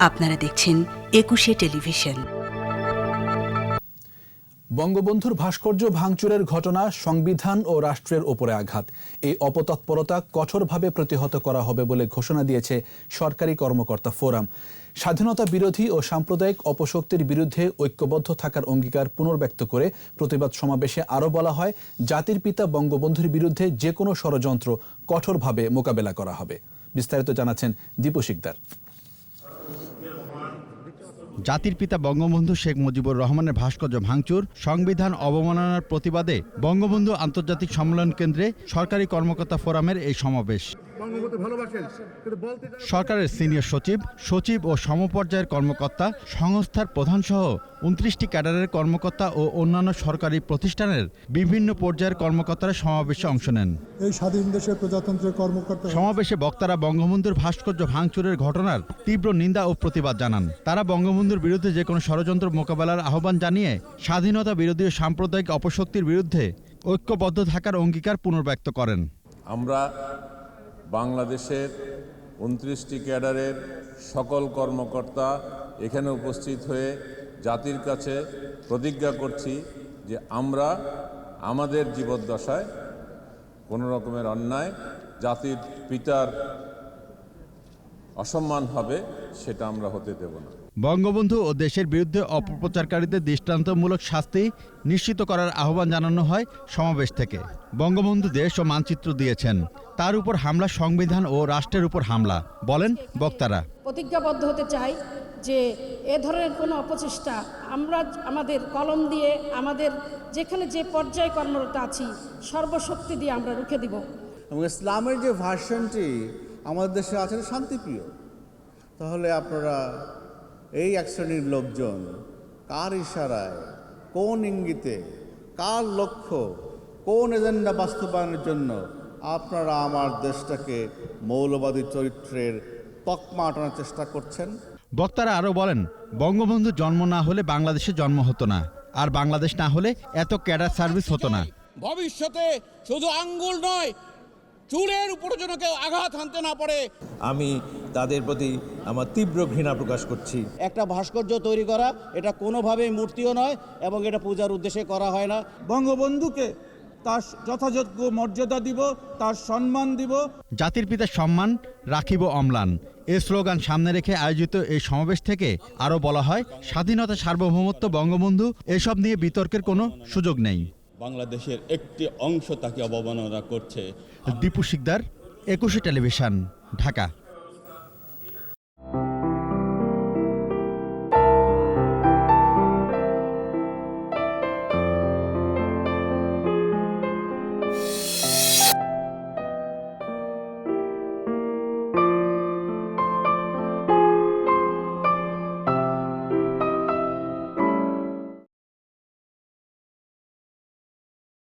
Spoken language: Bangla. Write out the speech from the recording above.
আপনারা দেখছেন একুশে টেলিভিশন। বঙ্গবন্ধুর ভাস্কর্য ভাঙচুরের ঘটনা সংবিধান ও রাষ্ট্রের ওপরে আঘাত। এই অপতৎপরতা কঠোরভাবে প্রতিহত করা হবে বলে ঘোষণা দিয়েছে সরকারি কর্মকর্তা ফোরাম। স্বাধীনতা বিরোধী ও সাম্প্রদায়িক অপশক্তির বিরুদ্ধে ঐক্যবদ্ধ থাকার অঙ্গীকার পুনর্ব্যক্ত করে প্রতিবাদ সমাবেশে আরও বলা হয়, জাতির পিতা বঙ্গবন্ধুর বিরুদ্ধে যে কোনো ষড়যন্ত্র কঠোরভাবে মোকাবেলা করা হবে। বিস্তারিত জানাচ্ছেন দীপু শিকদার। জাতির পিতা বঙ্গবন্ধু শেখ মুজিবুর রহমানের ভাস্কর্য ভাঙচুর, সংবিধান অবমাননার প্রতিবাদে বঙ্গবন্ধু আন্তর্জাতিক সম্মেলন কেন্দ্রে সরকারি কর্মকর্তা ফোরামের এই সমাবেশ। বঙ্গবন্ধু ভালোবাসেন কিন্তু বলতে সরকারের সিনিয়র সচিব সচিব ও সমপর্যায়ের কর্মকর্তা সংস্থার প্রধানসহ উনত্রিশটি ক্যাডারের কর্মকর্তা ও অন্যান্য সরকারি প্রতিষ্ঠানের বিভিন্ন পর্যায়ের কর্মকর্তারা সমাবেশে অংশ নেন। এই স্বাধীন দেশের প্রজাতন্ত্রের কর্মকর্তা সমাবেশে বক্তারা বঙ্গবন্ধুর ভাস্কর্য ভাঙচুরের ঘটনার তীব্র নিন্দা ও প্রতিবাদ জানান। তারা বঙ্গবন্ধুর বিরুদ্ধে যে কোনো ষড়যন্ত্র মোকাবেলার আহ্বান জানিয়ে স্বাধীনতা বিরোধী ও সাম্প্রদায়িক অপশক্তির বিরুদ্ধে ঐক্যবদ্ধ থাকার অঙ্গীকার পুনর্ব্যক্ত করেন। আমরা বাংলাদেশের উনত্রিশটি ক্যাডারের সকল কর্মকর্তা এখানে উপস্থিত হয়ে জাতির কাছে প্রতিজ্ঞা করছি যে আমরা আমাদের জীবদ্দশায় কোনো রকমের অন্যায় জাতির পিতার অসম্মান হবে সেটা আমরা হতে দেব না। বঙ্গবন্ধু ও দেশের বিরুদ্ধে অপপ্রচারকারীদের দৃষ্টান্তমূলক শাস্তি নিশ্চিত করার আহ্বান জানানো হয় সমাবেশ থেকে। বঙ্গবন্ধু দেশ ও মানচিত্র দিয়েছেন। তার উপর হামলা সংবিধান ও রাষ্ট্রের উপর হামলা বলেন বক্তারা। প্রতিজ্ঞাবদ্ধ হতে চাই যে এ ধরনের কোনো অপচেষ্টা আমরা আমাদের কলম দিয়ে আমাদের যেখানে যে পর্যায়ে কর্মরত আছি সর্বশক্তি দিয়ে আমরা রুখে দিব। এবং ইসলামের যে ভার্সনটি আমাদের দেশে আছে শান্তিপ্রিয়। তাহলে আপনারা এই এক শ্রেণির লোকজন কার ইশারায় কোন ইঙ্গিতে কার লক্ষ্য কোন এজেন্ডা বাস্তবায়নের জন্য আপনারা আমার দেশটাকে মৌলবাদী চরিত্রের তকমা আটানোর চেষ্টা করছেন? বক্তারা আরও বলেন বঙ্গবন্ধু জন্ম না হলে বাংলাদেশে জন্ম হতো না আর বাংলাদেশ না হলে এত ক্যাডার সার্ভিস হতো না। ভবিষ্যতে শুধু আঙ্গুল নয় চুলের উপরে যেন কেউ আঘাত হানতে না পারে। আমি তাদের প্রতি আমার তীব্র ঘৃণা প্রকাশ করছি। একটা ভাস্কর্য তৈরি করা এটা কোনোভাবেই মূর্তিও নয় এবং এটা পূজার উদ্দেশ্যে করা হয় না। বঙ্গবন্ধুকে তার যথাযোগ্য মর্যাদা দিব তার সম্মান দিব। জাতির পিতার সম্মান রাখিব অম্লান। এ স্লোগান সামনে রেখে আয়োজিত এই সমাবেশ থেকে আরও বলা হয় স্বাধীনতা সার্বভৌমত্ব বঙ্গবন্ধু এসব নিয়ে বিতর্কের কোনো সুযোগ নেই। বাংলাদেশের একটি অংশ তাকে অবমাননা করছে। দীপু শিকদার একুশে টেলিভিশন ঢাকা।